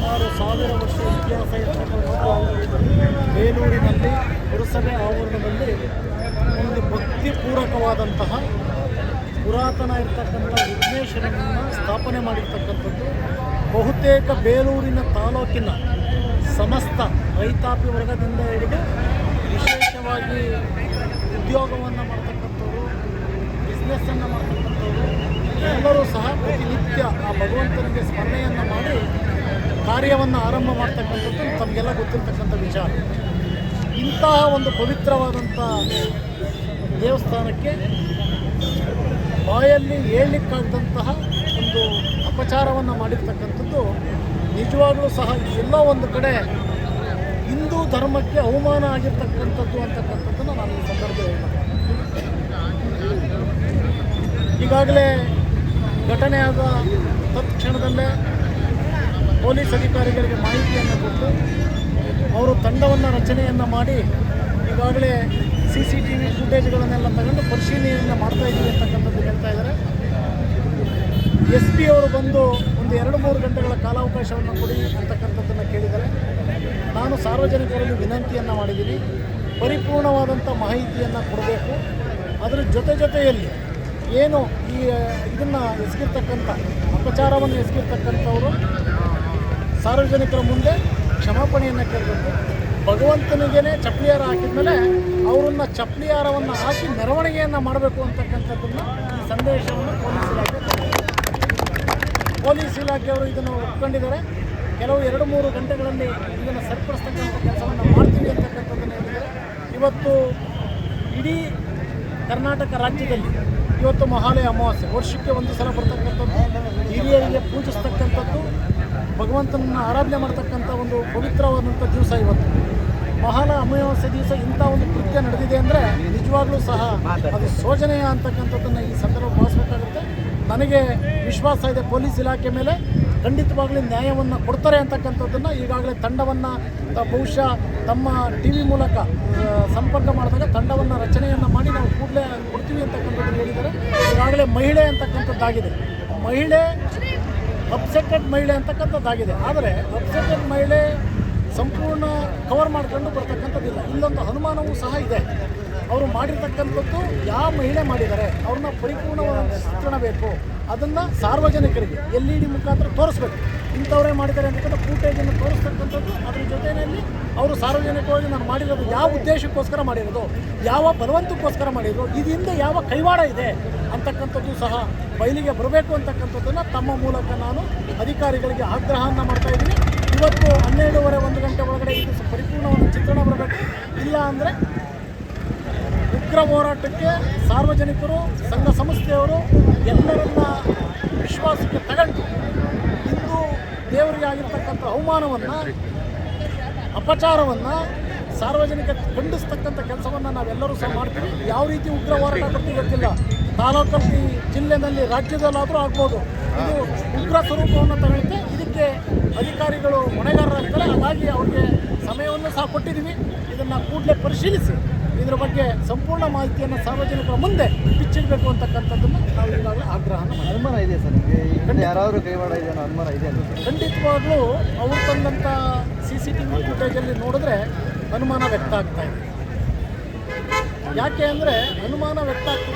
ಸುಮಾರು ಸಾವಿರ ವರ್ಷ ಇತಿಹಾಸ ಇರ್ತಕ್ಕಂಥ ಬೇಲೂರಿನಲ್ಲಿ ಪುರಸಭೆ ಆವರಣದಲ್ಲಿ ಒಂದು ಭಕ್ತಿಪೂರಕವಾದಂತಹ ಪುರಾತನ ಇರ್ತಕ್ಕಂಥ ವಿಘ್ನೇಶ್ವರನನ್ನು ಸ್ಥಾಪನೆ ಮಾಡಿರ್ತಕ್ಕಂಥದ್ದು. ಬಹುತೇಕ ಬೇಲೂರಿನ ತಾಲೂಕಿನ ಸಮಸ್ತ ರೈತಾಪಿ ವರ್ಗದಿಂದ ಹಿಡಿದು ವಿಶೇಷವಾಗಿ ಉದ್ಯೋಗವನ್ನು ಮಾಡ್ತಕ್ಕಂಥವ್ರು ಬಿಸ್ನೆಸ್ಸನ್ನು ಮಾಡ್ತಕ್ಕಂಥವ್ರು ಎಲ್ಲರೂ ಸಹ ಪ್ರತಿನಿತ್ಯ ಆ ಭಗವಂತನಿಗೆ ಸ್ಮರಣೆಯನ್ನು ಮಾಡಿ ಕಾರ್ಯವನ್ನು ಆರಂಭ ಮಾಡ್ತಕ್ಕಂಥದ್ದು ತಮಗೆಲ್ಲ ಗೊತ್ತಿರ್ತಕ್ಕಂಥ ವಿಚಾರ. ಇಂತಹ ಒಂದು ಪವಿತ್ರವಾದಂಥ ದೇವಸ್ಥಾನಕ್ಕೆ ಬಾಯಲ್ಲಿ ಹೇಳಲಿಕ್ಕಾಗದಂತಹ ಒಂದು ಅಪಚಾರವನ್ನು ಮಾಡಿರ್ತಕ್ಕಂಥದ್ದು ನಿಜವಾಗ್ಲೂ ಸಹ ಎಲ್ಲ ಒಂದು ಕಡೆ ಹಿಂದೂ ಧರ್ಮಕ್ಕೆ ಅವಮಾನ ಆಗಿರ್ತಕ್ಕಂಥದ್ದು ಅಂತಕ್ಕಂಥದ್ದನ್ನು ನಾನು ಈ ಸಂದರ್ಭ ಈಗಾಗಲೇ ಘಟನೆ ಆದ ತತ್ಕ್ಷಣದಲ್ಲೇ ಪೊಲೀಸ್ ಅಧಿಕಾರಿಗಳಿಗೆ ಮಾಹಿತಿಯನ್ನು ಕೊಟ್ಟು ಅವರು ತಂಡವನ್ನು ರಚನೆಯನ್ನು ಮಾಡಿ ಈಗಾಗಲೇ ಸಿ ಸಿ ಟಿ ವಿ ಫುಟೇಜ್ಗಳನ್ನೆಲ್ಲ ತಗೊಂಡು ಪರಿಶೀಲನೆಯನ್ನು ಮಾಡ್ತಾ ಇದ್ದೀವಿ ಅಂತಕ್ಕಂಥದ್ದು ಹೇಳ್ತಾ ಇದ್ದಾರೆ. ಎಸ್ ಪಿ ಅವರು ಬಂದು ಒಂದು ಎರಡು ಮೂರು ಗಂಟೆಗಳ ಕಾಲಾವಕಾಶವನ್ನು ಕೊಡಿ ಅಂತಕ್ಕಂಥದ್ದನ್ನು ಕೇಳಿದ್ದಾರೆ. ನಾನು ಸಾರ್ವಜನಿಕರಲ್ಲಿ ವಿನಂತಿಯನ್ನು ಮಾಡಿದ್ದೀನಿ. ಪರಿಪೂರ್ಣವಾದಂಥ ಮಾಹಿತಿಯನ್ನು ಕೊಡಬೇಕು. ಅದರ ಜೊತೆ ಜೊತೆಯಲ್ಲಿ ಏನು ಈ, ಇದನ್ನು ಎಸಗಿರ್ತಕ್ಕಂಥ ಅಪಚಾರವನ್ನು ಎಸಗಿರ್ತಕ್ಕಂಥವರು ಸಾರ್ವಜನಿಕರ ಮುಂದೆ ಕ್ಷಮಾಪಣೆಯನ್ನು ಕೇಳಬೇಕು. ಭಗವಂತನಿಗೇ ಹಾಕಿದ ಹಾಕಿದ್ಮೇಲೆ ಅವರನ್ನು ಚಪ್ಪಲಿಹಾರವನ್ನು ಹಾಕಿ ಮೆರವಣಿಗೆಯನ್ನು ಮಾಡಬೇಕು ಅಂತಕ್ಕಂಥದ್ದನ್ನು ಸಂದೇಶವನ್ನು ಪೊಲೀಸ್ ಇಲಾಖೆ ಪೊಲೀಸ್ ಇಲಾಖೆಯವರು ಇದನ್ನು ಒಪ್ಕೊಂಡಿದ್ದಾರೆ. ಕೆಲವು ಎರಡು ಮೂರು ಗಂಟೆಗಳಲ್ಲಿ ಇದನ್ನು ಸರಿಪಡಿಸ್ತಕ್ಕಂಥ ಕೆಲಸವನ್ನು ಮಾಡ್ತೀವಿ ಅಂತಕ್ಕಂಥದ್ದನ್ನು ಹೇಳಿದ್ದಾರೆ. ಇವತ್ತು ಇಡೀ ಕರ್ನಾಟಕ ರಾಜ್ಯದಲ್ಲಿ ಇವತ್ತು ಮಹಾಲಯ ಅಮಾವಾಸ್ಯೆ, ವರ್ಷಕ್ಕೆ ಒಂದು ಸಲ ಬರ್ತಕ್ಕಂಥದ್ದು ಆರಾಧನೆ ಮಾಡ್ತಕ್ಕಂಥ ಒಂದು ಪವಿತ್ರವಾದಂಥ ದಿವಸ ಇವತ್ತು. ಮಹಾಲ ಅಮಾವಾಸ್ಯೆ ದಿವಸ ಇಂಥ ಒಂದು ಕೃತ್ಯ ನಡೆದಿದೆ ಅಂದರೆ ನಿಜವಾಗ್ಲೂ ಸಹ ಅದು ಶೋಚನೆಯ ಅಂತಕ್ಕಂಥದ್ದನ್ನು ಈ ಸಂದರ್ಭ ಭಾವಿಸಬೇಕಾಗುತ್ತೆ. ನನಗೆ ವಿಶ್ವಾಸ ಇದೆ ಪೊಲೀಸ್ ಇಲಾಖೆ ಮೇಲೆ. ಖಂಡಿತವಾಗ್ಲೂ ನ್ಯಾಯವನ್ನು ಕೊಡ್ತಾರೆ ಅಂತಕ್ಕಂಥದ್ದನ್ನು ಈಗಾಗಲೇ ತಂಡವನ್ನು ಬಹುಶಃ ತಮ್ಮ ಟಿ ವಿ ಮೂಲಕ ಸಂಪರ್ಕ ಮಾಡಿದಾಗ ತಂಡವನ್ನು ರಚನೆಯನ್ನು ಮಾಡಿ ನಾವು ಕೂಡಲೇ ಕೊಡ್ತೀವಿ ಅಂತಕ್ಕಂಥದ್ದು ಹೇಳಿದ್ದಾರೆ. ಈಗಾಗಲೇ ಮಹಿಳೆ ಅಂತಕ್ಕಂಥದ್ದಾಗಿದೆ. ಮಹಿಳೆ ಅಪ್ಸೆಟೆಡ್ ಮಹಿಳೆ ಅಂತಕ್ಕಂಥದ್ದಾಗಿದೆ. ಆದರೆ ಅಪ್ಸೆಟೆಡ್ ಮಹಿಳೆ ಸಂಪೂರ್ಣ ಕವರ್ ಮಾಡ್ಕೊಂಡು ಬರ್ತಕ್ಕಂಥದ್ದಿಲ್ಲ. ಇಲ್ಲೊಂದು ಅನುಮಾನವೂ ಸಹ ಇದೆ. ಅವರು ಮಾಡಿರ್ತಕ್ಕಂಥದ್ದು ಯಾವ ಮಹಿಳೆ ಮಾಡಿದ್ದಾರೆ, ಅವ್ರನ್ನ ಪರಿಪೂರ್ಣವಾದ ಚಿತ್ರಣ ಬೇಕು, ಅದನ್ನು ಸಾರ್ವಜನಿಕರಿಗೆ ಎಲ್ ಇ ಡಿ ಮುಖಾಂತರ ತೋರಿಸ್ಬೇಕು. ಇಂಥವರೇ ಮಾಡಿದ್ದಾರೆ ಅಂತಕ್ಕಂಥ ಫೂಟೇಜನ್ನು ತೋರಿಸ್ತಕ್ಕಂಥದ್ದು. ಅದ್ರ ಜೊತೆಯಲ್ಲಿ ಅವರು ಸಾರ್ವಜನಿಕವಾಗಿ ನಾನು ಮಾಡಿರೋದು ಯಾವ ಉದ್ದೇಶಕ್ಕೋಸ್ಕರ ಮಾಡಿರೋದು, ಯಾವ ಬಲವಂತಕ್ಕೋಸ್ಕರ ಮಾಡಿರೋದು ಇದರಿಂದ ಯಾವ ಕೈವಾಡ ಇದೆ ಅಂತಕ್ಕಂಥದ್ದು ಸಹ ಬಯಲಿಗೆ ಬರಬೇಕು ಅಂತಕ್ಕಂಥದ್ದನ್ನು ತಮ್ಮ ಮೂಲಕ ನಾನು ಅಧಿಕಾರಿಗಳಿಗೆ ಆಗ್ರಹವನ್ನು ಮಾಡ್ತಾ ಇದ್ದೀನಿ. ಇವತ್ತು ಹನ್ನೆರಡೂವರೆ ಒಂದು ಗಂಟೆ ಒಳಗಡೆ ಇದು ಪರಿಪೂರ್ಣವಾದ ಚಿತ್ರಣ ಬರಬೇಕು. ಇಲ್ಲ ಅಂದರೆ ಉಗ್ರ ಹೋರಾಟಕ್ಕೆ ಸಾರ್ವಜನಿಕರು, ಸಂಘ ಸಂಸ್ಥೆಯವರು ಎಲ್ಲರನ್ನ ವಿಶ್ವಾಸಕ್ಕೆ ತಗೊಂಡು ದೇವರಿಗೆ ಆಗಿರ್ತಕ್ಕಂಥ ಅವಮಾನವನ್ನು, ಅಪಚಾರವನ್ನು ಸಾರ್ವಜನಿಕ ಖಂಡಿಸ್ತಕ್ಕಂಥ ಕೆಲಸವನ್ನು ನಾವೆಲ್ಲರೂ ಸಹ ಮಾಡ್ತೀವಿ. ಯಾವ ರೀತಿ ಉಗ್ರ ಹೋರಾಟ ಬರ್ತೀವಿ ಗೊತ್ತಿಲ್ಲ. ತಾಲೂಕಲ್ಲಿ ಜಿಲ್ಲೆನಲ್ಲಿ ರಾಜ್ಯದಲ್ಲಾದರೂ ಆಗ್ಬೋದು. ಇದು ಉಗ್ರ ಸ್ವರೂಪವನ್ನು ತಗೊಳುತ್ತೆ ಇದಕ್ಕೆ ಅಧಿಕಾರಿಗಳು ಹೊಣೆಗಾರರಾಗ್ತಾರೆ. ಹಾಗಾಗಿ ಅವ್ರಿಗೆ ಸಮಯವನ್ನು ಸಹ ಕೊಟ್ಟಿದ್ದೀವಿ ಇದನ್ನು ಕೂಡಲೇ ಪರಿಶೀಲಿಸಿ. ಇದರ ಬಗ್ಗೆ ಸಂಪೂರ್ಣ ಮಾಹಿತಿಯನ್ನು ಸಾರ್ವಜನಿಕರ ಮುಂದೆ ಬಿಚ್ಚಿಡಬೇಕು ಅಂತಕ್ಕಂಥದ್ದನ್ನು ನಾವು ಈಗಾಗಲೇ ಆಗ್ರಹನ ಮಾಡಿದ್ದೀವಿ. ಅನುಮಾನ ಇದೆ ಸರ್ ನಿಮಗೆ? ಯಾರಾದರೂ ಕೈವಾಡ ಇದೆ ಅನ್ನೋ ಅನುಮಾನ ಇದೆ ಖಂಡಿತವಾಗ್ಲೂ ಅವ್ರು ತಂದಂಥ ಸಿ ಸಿ ಟಿ ವಿ ಫುಟೇಜಲ್ಲಿ ನೋಡಿದ್ರೆ ಅನುಮಾನ ವ್ಯಕ್ತ ಆಗ್ತಾ ಇದೆ. ಯಾಕೆ ಅಂದರೆ ಅನುಮಾನ ವ್ಯಕ್ತ ಆಗ್ತದೆ